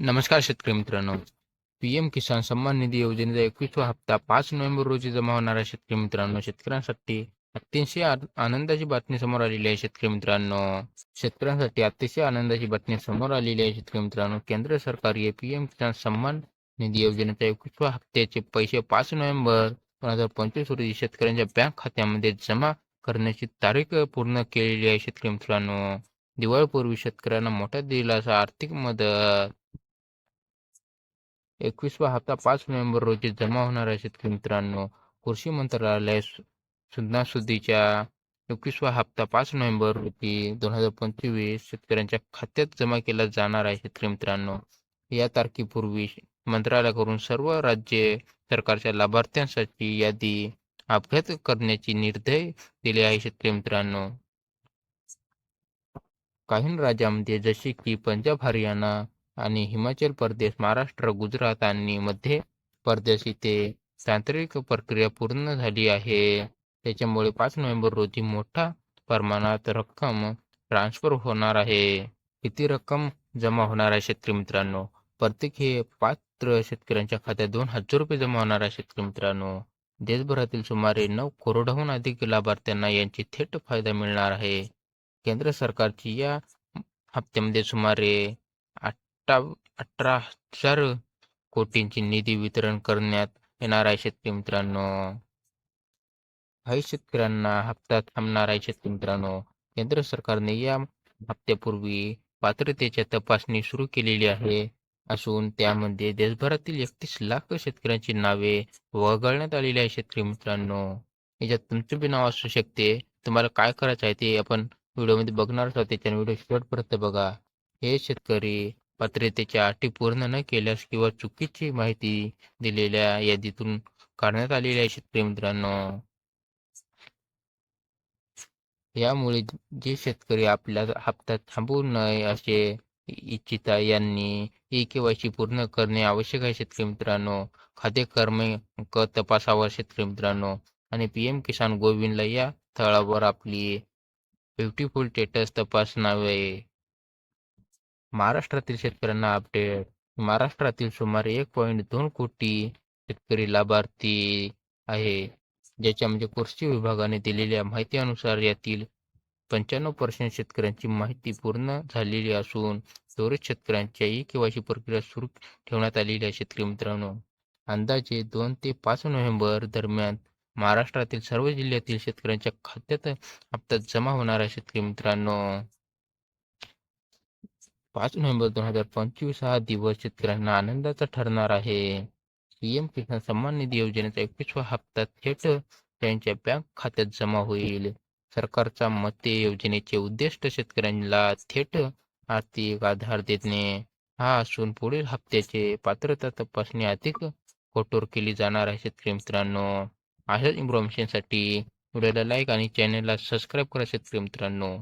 नमस्कार शेतकरी मित्रांनो. पीएम किसान सन्मान निधी योजनेचा एकवीसवा हप्ता पाच नोव्हेंबर रोजी जमा होणाऱ्या शेतकरी मित्रांनो. शेतकऱ्यांसाठी अतिशय आनंदाची बातमी समोर आलेली आहे शेतकरी मित्रांनो. शेतकऱ्यांसाठी अतिशय आनंदाची बातमी समोर आलेली आहे शेतकरी मित्रांनो. केंद्र सरकार हे पीएम किसान सन्मान निधी योजनेच्या एकवीसव्या हप्त्याचे पैसे पाच नोव्हेंबर दोन हजार पंचवीस रोजी शेतकऱ्यांच्या बँक खात्यामध्ये जमा करण्याची तारीख पूर्ण केलेली आहे शेतकरी मित्रांनो. दिवाळीपूर्वी शेतकऱ्यांना मोठ्या दिलासा आर्थिक मदत एकवीसवा हप्ता पाच नोव्हेंबर रोजी जमा होणार आहे शेतकरी मित्रांनो कृषी मंत्रालय सु- एकवीसवा हप्ता पाच नोव्हेंबर रोजी दोन हजार पंचवीस शेतकऱ्यांच्या खात्यात जमा केला जाणार आहे. शेतकरी मित्रांनो या तारखेपूर्वी मंत्रालयाकडून सर्व राज्य सरकारच्या लाभार्थ्यांसाठी यादी अपघात करण्याची निर्णय दिले आहे शेतकरी मित्रांनो काही राज्यामध्ये जसे की पंजाब हरियाणा आणि हिमाचल प्रदेश महाराष्ट्र गुजरात आणि मध्य प्रदेश इथे तांत्रिक प्रक्रिया पूर्ण झाली आहे. त्याच्यामुळे पाच नोव्हेंबर रोजी मोठ्या प्रमाणात रक्कम ट्रान्सफर होणार आहे. किती रक्कम जमा होणार आहे शेतकरी मित्रांनो? प्रत्येक हे पात्र शेतकऱ्यांच्या खात्यात दोन हजार रुपये जमा होणार आहे शेतकरी मित्रांनो. देशभरातील सुमारे नऊ करोडहून अधिक लाभार्थ्यांना यांची थेट फायदा मिळणार आहे. केंद्र सरकारची या हप्त्यामध्ये सुमारे आठ अठरा हजार कोटींची निधी वितरण करण्यात येणार आहे शेतकरी मित्रांनो. काही शेतकऱ्यांना हप्ता थांबणार आहे शेतकरी मित्रांनो. केंद्र सरकारने या हप्त्यापूर्वी पात्रतेच्या तपासणी सुरू केलेली आहे. असून त्यामध्ये देशभरातील एकतीस लाख शेतकऱ्यांची नावे वगळण्यात आलेली आहे शेतकरी मित्रांनो. याच्यात तुमचे बी नाव असू शकते. तुम्हाला काय करायचं आहे ते आपण व्हिडिओमध्ये बघणार आहोत. त्याच्या व्हिडिओ शेवटपर्यंत बघा. हे शेतकरी पात्रतेच्या अटी पूर्ण न केल्यास किंवा चुकीची माहिती दिलेल्या यादीतून काढण्यात आलेली आहे शेतकरी मित्रांनो. यामुळे जे शेतकरी आपल्या हप्ता थांबू नये असे इच्छिता यांनी ई केवायसी पूर्ण करणे आवश्यक आहे शेतकरी मित्रांनो. खाते क्रमांक तपासावर शेतकरी मित्रांनो. आणि पीएम किसान गोविंदला या स्थळावर आपली ब्युटिफुल स्टेटस तपासणावे महाराष्ट्रातील शेतकऱ्यांना अपडेट महाराष्ट्रातील सुमारे एक पॉईंट दोन कोटी शेतकरी लाभार्थी आहे ज्याच्यामध्ये म्हणजे कृषी विभागाने दिलेल्या माहितीनुसार यातील पंच्याण्णव पर्सेंट शेतकऱ्यांची माहिती पूर्ण झालेली असून त्वरित शेतकऱ्यांच्या ई केवायसी प्रक्रिया सुरू ठेवण्यात आलेली आहे शेतकरी मित्रांनो. अंदाजे दोन ते पाच नोव्हेंबर दरम्यान महाराष्ट्रातील सर्व जिल्ह्यातील शेतकऱ्यांच्या खात्यात हप्त्यात जमा होणार आहे शेतकरी मित्रांनो. पाच नोव्हेंबर दोन हजार पंचवीस हा दिवस शेतकऱ्यांना आनंदाचा ठरणार आहे. पीएम किसान सन्मान निधी योजनेचा एकवीसवा हप्ता थेट त्यांच्या बँक खात्यात जमा होईल. सरकारचा मते योजनेचे उद्दिष्ट शेतकऱ्यांना थेट आर्थिक आधार देणे. हा असून पुढील हप्त्याचे पात्रता तपासणी अधिक कठोर केली जाणार आहे शेतकरी मित्रांनो. अशाच इन्फॉर्मेशनसाठी व्हिडिओला लाईक आणि चॅनलला सबस्क्राईब करा शेतकरी मित्रांनो.